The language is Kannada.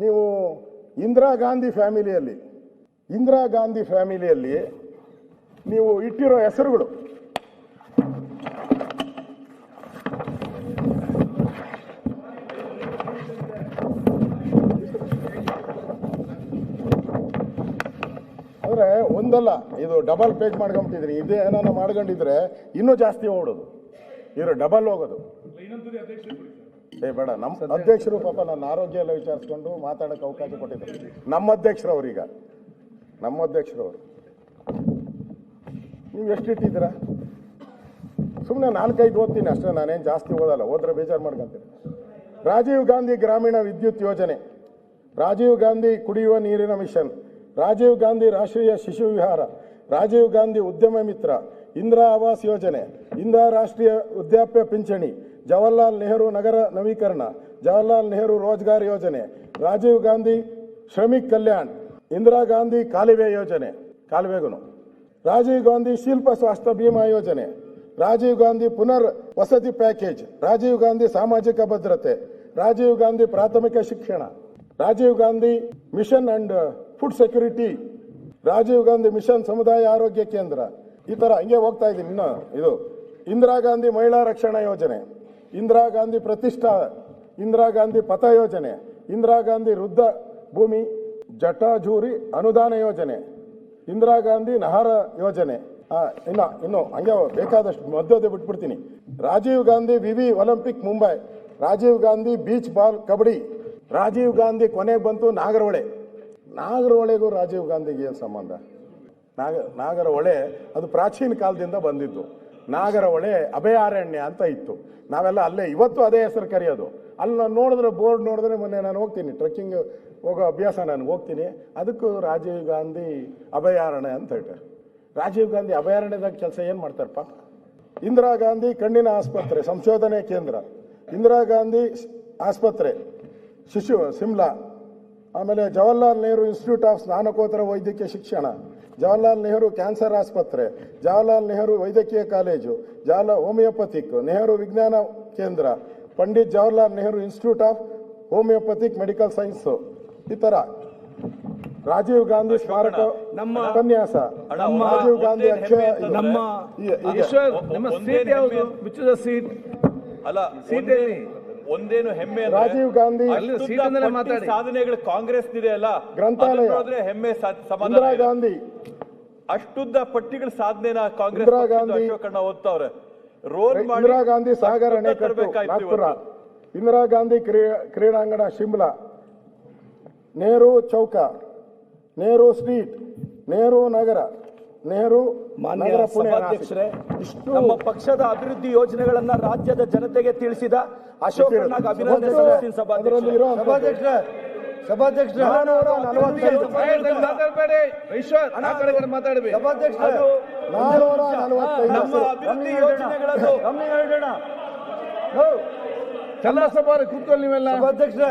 ನೀವು ಇಂದಿರಾ ಗಾಂಧಿ ಫ್ಯಾಮಿಲಿಯಲ್ಲಿ, ಇಂದಿರಾ ಗಾಂಧಿ ಫ್ಯಾಮಿಲಿಯಲ್ಲಿ ನೀವು ಇಟ್ಟಿರೋ ಹೆಸರುಗಳು. ಅಂದರೆ ಒಂದಲ್ಲ, ಇದು ಡಬಲ್ ಪೇಜ್ ಮಾಡ್ಕೊಂಬಿಟ್ಟಿದ್ರಿ. ಇದೇ ಏನಾನ ಮಾಡ್ಕೊಂಡಿದ್ರೆ ಇನ್ನೂ ಜಾಸ್ತಿ ಓಡೋದು. ಇವರು ಡಬಲ್ ಹೋಗೋದು. ಏ ಬೇಡ. ನಮ್ಮ ಅಧ್ಯಕ್ಷರು ಪಾಪ ನನ್ನ ಆರೋಗ್ಯ ಎಲ್ಲ ವಿಚಾರಿಸ್ಕೊಂಡು ಮಾತಾಡಕ್ಕೆ ಅವಕಾಶ ಕೊಟ್ಟಿದ್ದಾರೆ ನಮ್ಮ ಅಧ್ಯಕ್ಷರು ಅವ್ರೀಗ ನಮ್ಮ ಅಧ್ಯಕ್ಷರು ಅವರು ನೀವು ಎಷ್ಟು ಇಟ್ಟಿದ್ದೀರ? ಸುಮ್ಮನೆ ನಾಲ್ಕೈದು ಓದ್ತೀನಿ ಅಷ್ಟೇ ನಾನೇನು ಜಾಸ್ತಿ ಓದಲ್ಲ ಹೋದ್ರೆ ಬೇಜಾರು ಮಾಡ್ಕೊಂತೀನಿ. ರಾಜೀವ್ ಗಾಂಧಿ ಗ್ರಾಮೀಣ ವಿದ್ಯುತ್ ಯೋಜನೆ. ರಾಜೀವ್ ಗಾಂಧಿ ಕುಡಿಯುವ ನೀರಿನ ಮಿಷನ್. ರಾಜೀವ್ ಗಾಂಧಿ ರಾಷ್ಟ್ರೀಯ ಶಿಶು ವಿಹಾರ. ರಾಜೀವ್ ಗಾಂಧಿ ಉದ್ಯಮ ಮಿತ್ರ. ಇಂದಿರಾ ಆವಾಸ್ ಯೋಜನೆ. ಇಂದಿರಾ ರಾಷ್ಟ್ರೀಯ ವೃದ್ಧಾಪ್ಯ ಪಿಂಚಣಿ. ಜವಾಹರ್ಲಾಲ್ ನೆಹರು ನಗರ ನವೀಕರಣ, ಜವಹರ್ಲಾಲ್ ನೆಹರು ರೋಜ್ಗಾರ್ ಯೋಜನೆ, ರಾಜೀವ್ ಗಾಂಧಿ ಶ್ರಮಿಕ್ ಕಲ್ಯಾಣ್, ಇಂದಿರಾ ಗಾಂಧಿ ಕಾಲುವೆ ಯೋಜನೆ ಕಾಲುವೆಗೂ ರಾಜೀವ್ ಗಾಂಧಿ ಶಿಲ್ಪ ಸ್ವಾಸ್ಥ್ಯ ಭೀಮಾ ಯೋಜನೆ, ರಾಜೀವ್ ಗಾಂಧಿ ಪುನರ್ ವಸತಿ ಪ್ಯಾಕೇಜ್, ರಾಜೀವ್ ಗಾಂಧಿ ಸಾಮಾಜಿಕ ಭದ್ರತೆ, ರಾಜೀವ್ ಗಾಂಧಿ ಪ್ರಾಥಮಿಕ ಶಿಕ್ಷಣ, Rajiv Gandhi mission and food security, Rajiv Gandhi mission ಸಮುದಾಯ ಆರೋಗ್ಯ ಕೇಂದ್ರ, ಈ ಥರ ಹಂಗೆ ಹೋಗ್ತಾ ಇದ್ದೀನಿ. ಇನ್ನು ಇದು ಇಂದಿರಾ ಗಾಂಧಿ ಮಹಿಳಾ ರಕ್ಷಣಾ ಯೋಜನೆ. ಇಂದಿರಾ ಗಾಂಧಿ ಪ್ರತಿಷ್ಠಾ, ಇಂದಿರಾ ಗಾಂಧಿ ಪಥ ಯೋಜನೆ, ಇಂದಿರಾ ಗಾಂಧಿ ವೃದ್ಧ ಭೂಮಿ, ಜಟಾಜೂರಿ ಅನುದಾನ ಯೋಜನೆ, ಇಂದಿರಾ ಗಾಂಧಿ ನಹಾರ ಯೋಜನೆ. ಇನ್ನ, ಇನ್ನು ಹಂಗೆ ಬೇಕಾದಷ್ಟು ಮಧ್ಯದ ಬಿಟ್ಬಿಡ್ತೀನಿ. ರಾಜೀವ್ ಗಾಂಧಿ ವಿವಿ Olympic Mumbai, Rajiv Gandhi beach ball kabaddi, Rajiv Gandhi ಕೊನೆಗೆ ಬಂತು ನಾಗರಹೊಳೆ. ನಾಗರಹೊಳೆಗೂ ರಾಜೀವ್ ಗಾಂಧಿಗೆ ಏನು ಸಂಬಂಧ? ನಾಗ, ನಾಗರಹೊಳೆ ಅದು ಪ್ರಾಚೀನ ಕಾಲದಿಂದ ಬಂದಿದ್ದು. ನಾಗರಹೊಳೆ ಅಭಯಾರಣ್ಯ ಅಂತ ಇತ್ತು. ನಾವೆಲ್ಲ ಅಲ್ಲೇ, ಇವತ್ತು ಅದೇ ಹೆಸರು ಕರೆಯೋದು. ಅಲ್ಲಿ ನಾನು ನೋಡಿದ್ರೆ ಬೋರ್ಡ್ ನೋಡಿದ್ರೆ ಮೊನ್ನೆ ನಾನು ಹೋಗ್ತೀನಿ, ಟ್ರೆಕ್ಕಿಂಗ್ ಹೋಗೋ ಅಭ್ಯಾಸ ನಾನು ಹೋಗ್ತೀನಿ. ಅದಕ್ಕೂ ರಾಜೀವ್ ಗಾಂಧಿ ಅಭಯಾರಣ್ಯ ಅಂತ ಹೇಳಿ ರಾಜೀವ್ ಗಾಂಧಿ ಅಭಯಾರಣ್ಯದಾಗ ಕೆಲಸ ಏನು ಮಾಡ್ತಾರಪ್ಪ? ಇಂದಿರಾ ಗಾಂಧಿ ಕಣ್ಣಿನ ಆಸ್ಪತ್ರೆ, ಸಂಶೋಧನೆ ಕೇಂದ್ರ. ಇಂದಿರಾ ಗಾಂಧಿ ಆಸ್ಪತ್ರೆ, ಶಿಶು, ಸಿಮ್ಲಾ. ಆಮೇಲೆ ಜವಾಹರ್ಲಾಲ್ ನೆಹರು ಇನ್ಸ್ಟಿಟ್ಯೂಟ್ ಆಫ್ ಸ್ನಾನಕೋತ್ತರ ವೈದ್ಯಕೀಯ ಶಿಕ್ಷಣ. ಜವಾಹರ್ಲಾಲ್ ನೆಹರು ಕ್ಯಾನ್ಸರ್ ಆಸ್ಪತ್ರೆ ಜವಾಹರ್ಲಾಲ್ ನೆಹರು ವೈದ್ಯಕೀಯ ಕಾಲೇಜು ಜವಾಹರ್ಲಾಲ್ ಹೋಮಿಯೋಪತಿಕ್ ನೆಹರು ವಿಜ್ಞಾನ ಕೇಂದ್ರ Pandit Jawaharlal Nehru institute of homeopathic medical science ಈ ಥರ ರಾಜೀವ್ ಗಾಂಧಿ ಸ್ಮಾರಕ ನಮ್ಮ ಉಪನ್ಯಾಸ. ರಾಜೀವ್ ಗಾಂಧಿ ಅಕ್ಷಯ ನಮ್ಮ ಅಲ್ಲ. ಒಂದೇನು ಹೆಮ್ಮೆ ರಾಜೀವ್ ಗಾಂಧಿ. ಸಾಧನೆಗಳು ಕಾಂಗ್ರೆಸ್ ಇದೆ ಅಲ್ಲ? ಗ್ರಂಥಾಲಯ. ಹೆಮ್ಮೆ ಇಂದಿರಾ ಇದೆ. ಗಾಂಧಿ. ಅಷ್ಟುದ್ದ ಪಟ್ಟಿಗಳ ಸಾಧನೆನ ಕಾಂಗ್ರೆಸ್ ಇಂದಿರಾ ಗಾಂಧಿ- ಅಶೋಕಣ್ಣ ಓದ್ತಾವ್ರೆ. ರೋಲ್ ಮಾಡಿ ಇಂದಿರಾ ಗಾಂಧಿ ಸಾಗರ ಅಣೆಕಟ್ಟು ನಾಗ್ಪುರ. ಇಂದಿರಾ ಗಾಂಧಿ ಕ್ರೀ- ಕ್ರೀಡಾಂಗಣ ಶಿಮ್ಲಾ. ನೆಹರು ಚೌಕ. ನೆಹರು ಸ್ಟ್ರೀಟ್. ನೆಹರು ನಗರ. ನೆಹರು ಮಾನ್ಯ ಸಭಾಧ್ಯಕ್ಷರೇ ಇಷ್ಟು ನಮ್ಮ ಪಕ್ಷದ ಅಭಿವೃದ್ಧಿ ಯೋಜನೆಗಳನ್ನ ರಾಜ್ಯದ ಜನತೆಗೆ ತಿಳಿಸಿದ ಅಶೋಕ್ ಅಭಿನಂದನೆ ಸಲ್ಲಿಸ್ತೀನಿ ಅದರಲ್ಲಿ ಸಭಾಧ್ಯಕ್ಷರೇ ನೀವೆಲ್ಲ. ಸಭಾಧ್ಯಕ್ಷರೇ